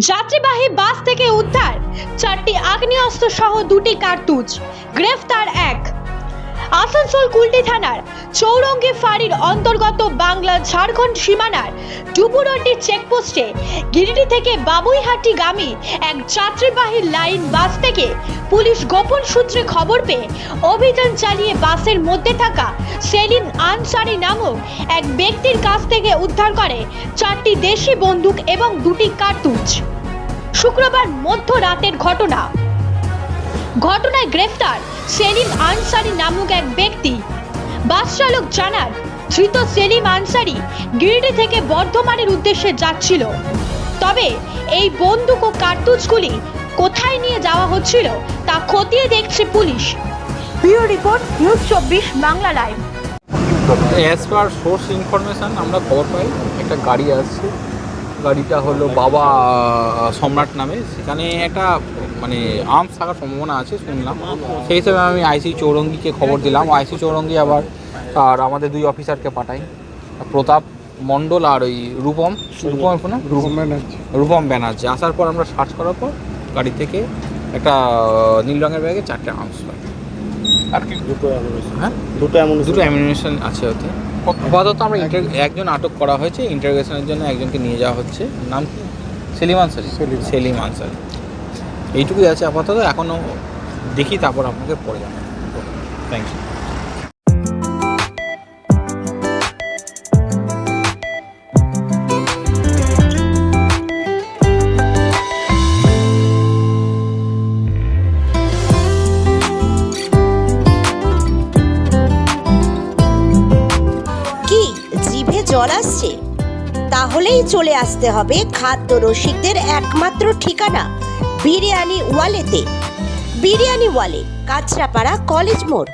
যাত্রীবাহী বাস থেকে উদ্ধার চারটি আগ্নেয়াস্ত্র সহ দুটি কার্তুজ। গ্রেফতার এক। আসানসোল কুলটি থানার চৌরঙ্গি ফাঁড়ির অন্তর্গত বাংলা ঝাড়খণ্ড সীমানার ডুবুরটি চেকপোস্টে গিরিডি থেকে বাবুইহাটি গামী এক যাত্রীবাহী লাইন বাস থেকে পুলিশ গোপন সূত্রে খবর পেয়ে অভিযান চালিয়ে বাসের মধ্যে থাকা সেলিম আনসারি নামক এক ব্যক্তির কাছ থেকে উদ্ধার করে চারটি দেশি বন্দুক এবং দুটি কার্তুজ। শুক্রবার মধ্যরাতের ঘটনা ঘটনায় গ্রেফতার সেলিম আনসারি নামক এক ব্যক্তি। বাস চালক জানান ধৃত সেলিম আনসারি গিরিডি থেকে বর্ধমানের উদ্দেশ্যে যাচ্ছিল। তবে এই বন্দুক ও কার্তুজগুলি কোথায় নিয়ে যাওয়া হচ্ছিল তা খতিয়ে দেখছে পুলিশ। ব্যুরো রিপোর্ট, নিউজ চব্বিশ, Bangla live. As per source information আমরা খবর পাই, একটা গাড়ি আসছে। গাড়িটা হলো বাবা সম্রাট নামে। সেখানে একটা মানে আর্মস থাকার সম্ভাবনা আছে শুনলাম। সেই হিসেবে আমি আইসি চৌরঙ্গিকে খবর দিলাম। আইসি চৌরঙ্গি আবার আর আমাদের দুই অফিসারকে পাঠাই। প্রতাপ মণ্ডল আর ওই রূপম। রূপম ফোন রূপম ব্যানার্জি। রূপম ব্যানার্জি। আসার পর আমরা সার্চ করার পর গাড়ি থেকে একটা নীল রঙের ব্যাগে চারটে আর্মস পাই। আর কি? দুটো হ্যাঁ? দুটো দুটো অ্যামিনেশন আছে ওতে। আপাতত আমরা একজন আটক করা হয়েছে। ইন্টারোগেশনের জন্য একজনকে নিয়ে যাওয়া হচ্ছে। নাম কি? সেলিম আনসারি সেলিম। সেলিম আনসারি এইটুকুই আছে আপাতত এখনও দেখি, তারপর আপনাকে পরে জানাব। থ্যাংক ইউ জল আসছে? তাহলেই চলে আসতে হবে খাদ্য রসিকদের একমাত্র ঠিকানা। বিরিয়ানি ওয়ালেতে। বিরিয়ানি ওয়ালে কাঁচরাপাড়া কলেজ মোড়।